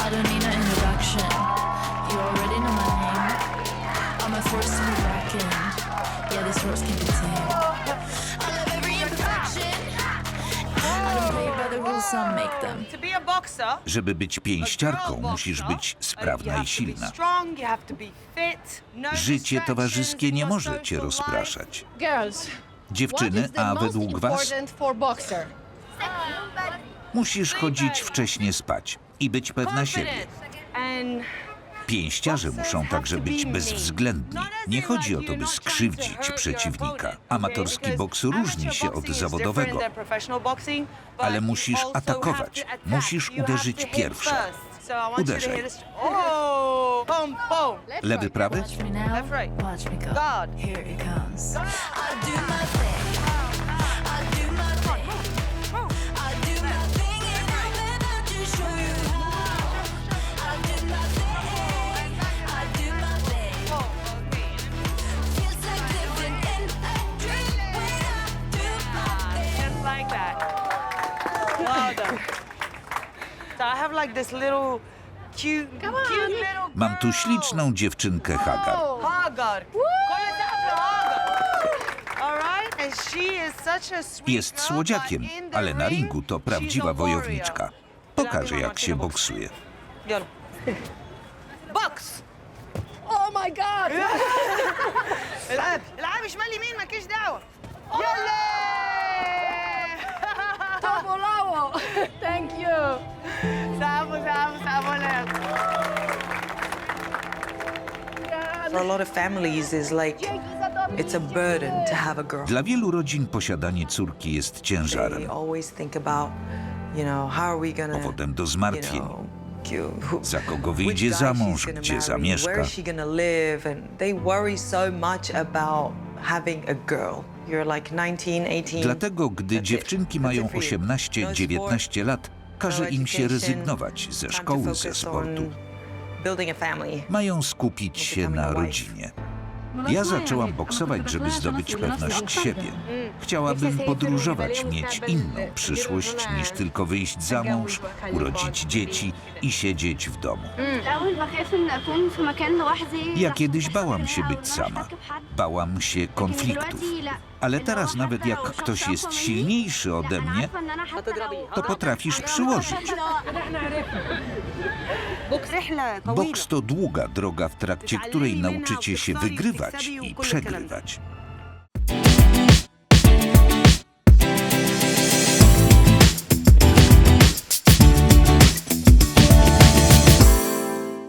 I don't need an introduction. You already know my name. I'm a force to be reckoned. Yeah, these ropes can be tamed. I love every imperfection. I don't play by the rules, some make them. To be a boxer, Żeby być pięściarką, musisz być sprawna i silna. no Życie towarzyskie nie może cię rozpraszać. Girls, Dziewczyny, a według was? musisz chodzić wcześnie spać i być pewna siebie. Pięściarze muszą także być bezwzględni. Nie chodzi o to, by skrzywdzić przeciwnika. Amatorski boks różni się od zawodowego, ale musisz atakować. Musisz uderzyć pierwsza. Uderzaj. Lewy, prawy? Well done. So I have like this little cute, cute little Mam tu śliczną dziewczynkę Hagar. Hagar. Kojarzycie Hagar? All right? And she is such a sweet Jest girl, słodziakiem, but in the ale na ring, ringu to she's prawdziwa a wojowniczka. warrior. Pokaże, jak się boksuje. Yalla. Box. Oh my god! العب العب شمال يمين مالكيش دعوة Sabo, sabo, sabo lang. For a lot of families is like it's a burden to have a girl. Dla wielu rodzin posiadanie córki jest ciężarem, They always think about, you know, how are we gonna powodem do you zmartwień. know, Za kogo wyjdzie za mąż, gdzie zamieszka. Dlatego, gdy dziewczynki mają 18-19 no lat, każe im się rezygnować ze szkoły, ze sportu. Mają skupić się na rodzinie. Ja zaczęłam boksować, żeby zdobyć pewność siebie. Chciałabym podróżować, mieć inną przyszłość niż tylko wyjść za mąż, urodzić dzieci i siedzieć w domu. Ja kiedyś bałam się być sama. Bałam się konfliktów. Ale teraz nawet jak ktoś jest silniejszy ode mnie, to potrafisz przyłożyć. Boks to długa droga, w trakcie której nauczycie się wygrywać i przegrywać.